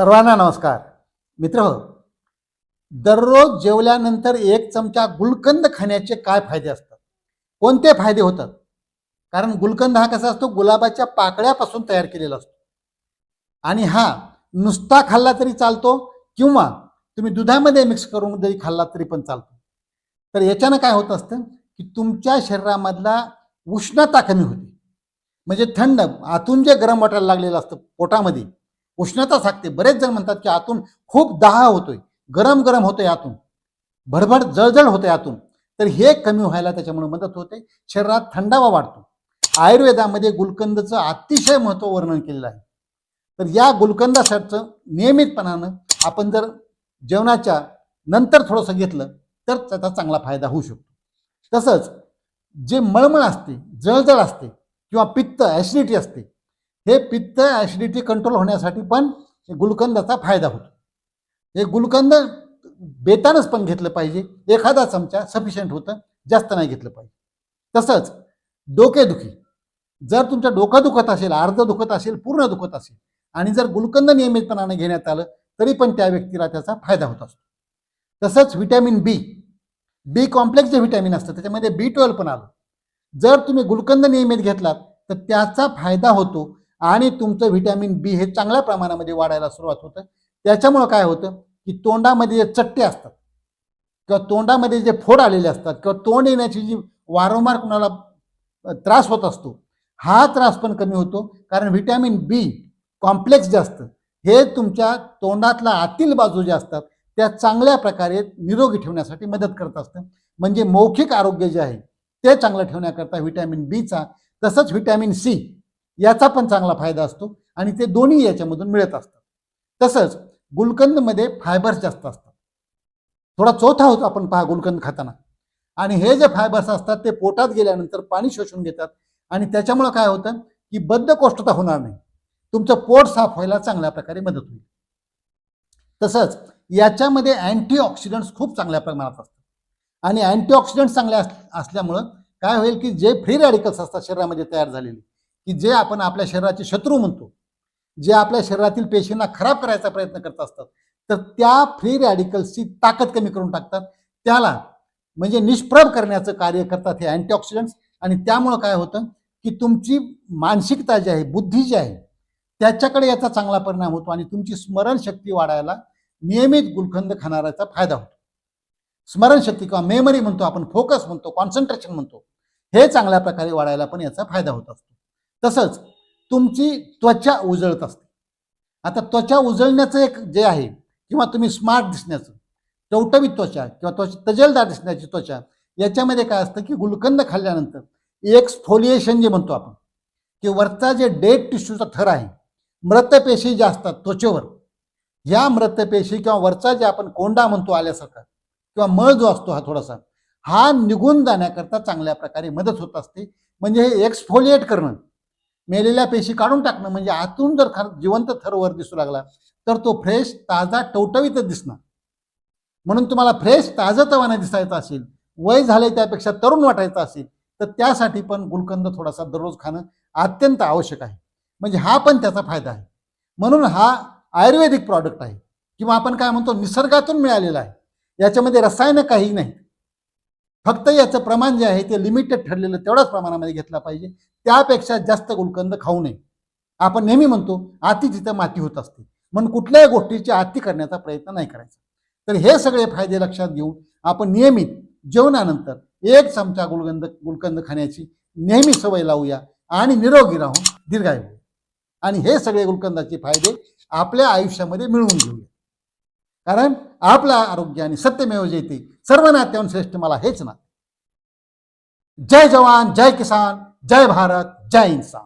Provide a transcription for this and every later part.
सर्वांना नमस्कार. मित्र हो, दररोज जेवल्यानंतर एक चमचा गुलकंद खाण्याचे काय फायदे असतात? कोणते फायदे होतात? कारण गुलकंद हा कसा असतो? गुलाबाच्या पाकळ्यापासून तयार केलेला असतो. आणि हा नुसता खाल्ला तरी चालतो किंवा तुम्ही दुधामध्ये मिक्स करून जरी खाल्ला तरी पण चालतो. तर याच्यानं काय होत असतं की तुमच्या शरीरामधला उष्णता कमी होते. म्हणजे थंड आतून जे गरम वाटायला लागलेलं असतं पोटामध्ये उष्णता सागते बरेच जण म्हणतात की आतून खूप दहा होतोय. गरम गरम होतोय आतून. भडभड जळजळ होते आतून. तर हे कमी व्हायला त्याच्यामुळे मदत होते. शरीरात थंडावा वाढतो. आयुर्वेदामध्ये गुलकंदचं अतिशय महत्त्व वर्णन केलेलं आहे. तर या गुलकंदासाठीचं नियमितपणानं आपण जर जेवणाच्या नंतर थोडंसं घेतलं तर त्याचा चांगला फायदा होऊ शकतो. तसंच जे मळमळ असते जळजळ असते किंवा पित्त ॲसिडिटी असते हे पित्त ॲसिडिटी कंट्रोल होण्यासाठी पण गुलकंदाचा फायदा होतो. हे गुलकंद बेतानच पण घेतलं पाहिजे. एखादा चमचा सफिशियंट होतं जास्त नाही घेतलं पाहिजे. तसंच डोकेदुखी जर तुमच्या डोका दुखत असेल अर्ध दुखत असेल पूर्ण दुखत असेल आणि जर गुलकंद नियमितपणाने घेण्यात आलं तरी पण त्या व्यक्तीला त्याचा फायदा होत असतो. तसंच व्हिटॅमिन बी बी कॉम्प्लेक्स जे व्हिटॅमिन असतं त्याच्यामध्ये बी ट्वेल्व पण आलं. जर तुम्ही गुलकंद नियमित घेतलात तर त्याचा फायदा होतो आणि तुमचं व्हिटॅमिन बी हे चांगल्या प्रमाणामध्ये वाढायला सुरुवात होतं. त्याच्यामुळं काय होतं की तोंडामध्ये जे चट्टे असतात किंवा तोंडामध्ये जे फोड आलेले असतात किंवा तोंड येण्याची जी वारंवार कुणाला त्रास होत असतो हा त्रास पण कमी होतो. कारण व्हिटॅमिन बी कॉम्प्लेक्स जे असतं हे तुमच्या तोंडातला आतील बाजू ज्या असतात त्या चांगल्या प्रकारे निरोगी ठेवण्यासाठी मदत करत असतं. म्हणजे मौखिक आरोग्य जे आहे ते चांगलं ठेवण्याकरता व्हिटॅमिन बीचा तसंच व्हिटॅमिन सी याचा पण चांगला फायदा असतो आणि ते दोन्ही याच्यामधून मिळत असतात. तसंच गुलकंदमध्ये फायबर्स जास्त असतात. थोडा चौथा होतो आपण पहा गुलकंद खाताना. आणि हे जे फायबर्स असतात ते पोटात गेल्यानंतर पाणी शोषून घेतात आणि त्याच्यामुळं काय होतं की बद्धकोष्ठता होणार नाही. तुमचं पोट साफ व्हायला चांगल्या प्रकारे मदत होईल. तसंच याच्यामध्ये अँटीऑक्सिडंट्स खूप चांगल्या प्रमाणात असतात. आणि अँटीऑक्सिडंट्स चांगल्या असल्यामुळं काय होईल की जे फ्री रॅडिकल्स असतात शरीरामध्ये तयार झालेले की जे आपण आपल्या शरीराचे शत्रू म्हणतो जे आपल्या शरीरातील पेशींना खराब करायचा प्रयत्न करत असतात तर त्या फ्री रॅडिकल्सची ताकद कमी करून टाकतात. त्याला म्हणजे निष्प्रभ करण्याचं कार्य करतात हे अँटीऑक्सिडंट्स आणि त्यामुळं काय होतं की तुमची मानसिकता जी आहे बुद्धी जी आहे त्याच्याकडे याचा चांगला परिणाम होतो आणि तुमची स्मरणशक्ती वाढायला नियमित गुलकंद खाणाऱ्याचा फायदा होतो. स्मरणशक्ती किंवा मेमरी म्हणतो आपण फोकस म्हणतो कॉन्सन्ट्रेशन म्हणतो हे चांगल्या प्रकारे वाढायला पण याचा फायदा होत असतो. तसंच तुमची त्वचा उजळत असते. आता त्वचा उजळण्याचं एक जे आहे किंवा तुम्ही स्मार्ट दिसण्याचं टवटवी त्वचा किंवा त्वचा तजेलदार दिसण्याची त्वचा याच्यामध्ये काय असतं की गुलकंद खाल्ल्यानंतर एक्सफोलिएशन जे म्हणतो आपण की वरचा जे डेड टिश्यूचा थर आहे मृतपेशी ज्या असतात त्वचेवर ह्या मृतपेशी किंवा वरचा जे आपण कोंडा म्हणतो आल्यासारखा किंवा मळ जो असतो हा थोडासा हा निघून जाण्याकरता चांगल्या प्रकारे मदत होत असते. म्हणजे हे एक्सफोलिएट करणं मेलेल्या पेशी काढून टाकणं म्हणजे आतून जर खर जिवंत थरवर दिसू लागला तर तो फ्रेश ताजा टवटवीतच दिसणार. म्हणून तुम्हाला फ्रेश ताजतवानं दिसायचं असेल वय झाले त्यापेक्षा तरुण वाटायचं असेल तर त्यासाठी पण गुलकंद थोडासा दररोज खाणं अत्यंत आवश्यक आहे. म्हणजे हा पण त्याचा फायदा आहे. म्हणून हा आयुर्वेदिक प्रॉडक्ट आहे. किंवा आपण काय म्हणतो निसर्गातून मिळालेला आहे. याच्यामध्ये रसायनं काही नाही. फक्त याचं प्रमाण जे आहे ते लिमिटेड ठरलेलं तेवढ्याच प्रमाणामध्ये घेतला पाहिजे. त्यापेक्षा जास्त गुलकंद खाऊ नये. आपण नेहमी म्हणतो आती जिथं माती होत असते. म्हणून कुठल्याही गोष्टीची आती करण्याचा प्रयत्न नाही करायचा. तर हे सगळे फायदे लक्षात घेऊन आपण नियमित जेवणानंतर एक चमचा गुलकंद गुलकंद खाण्याची नेहमी सवय लावूया आणि निरोगी राहून दीर्घायू. आणि हे सगळे गुलकंदाचे फायदे आपल्या आयुष्यामध्ये मिळवून घेऊया. कारण आपलं आरोग्य आणि सत्यमेव जयते सर्व नात्याहून श्रेष्ठ मला हेच ना जय जवान जय किसान जय भारत जय इन्सान.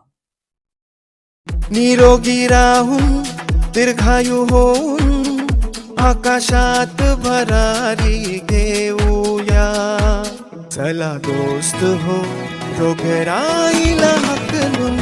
निरोगी राहून दीर्घायू होऊन आकाशात भरारी घेऊया. चला दोस्त हो रोगराईला हकलून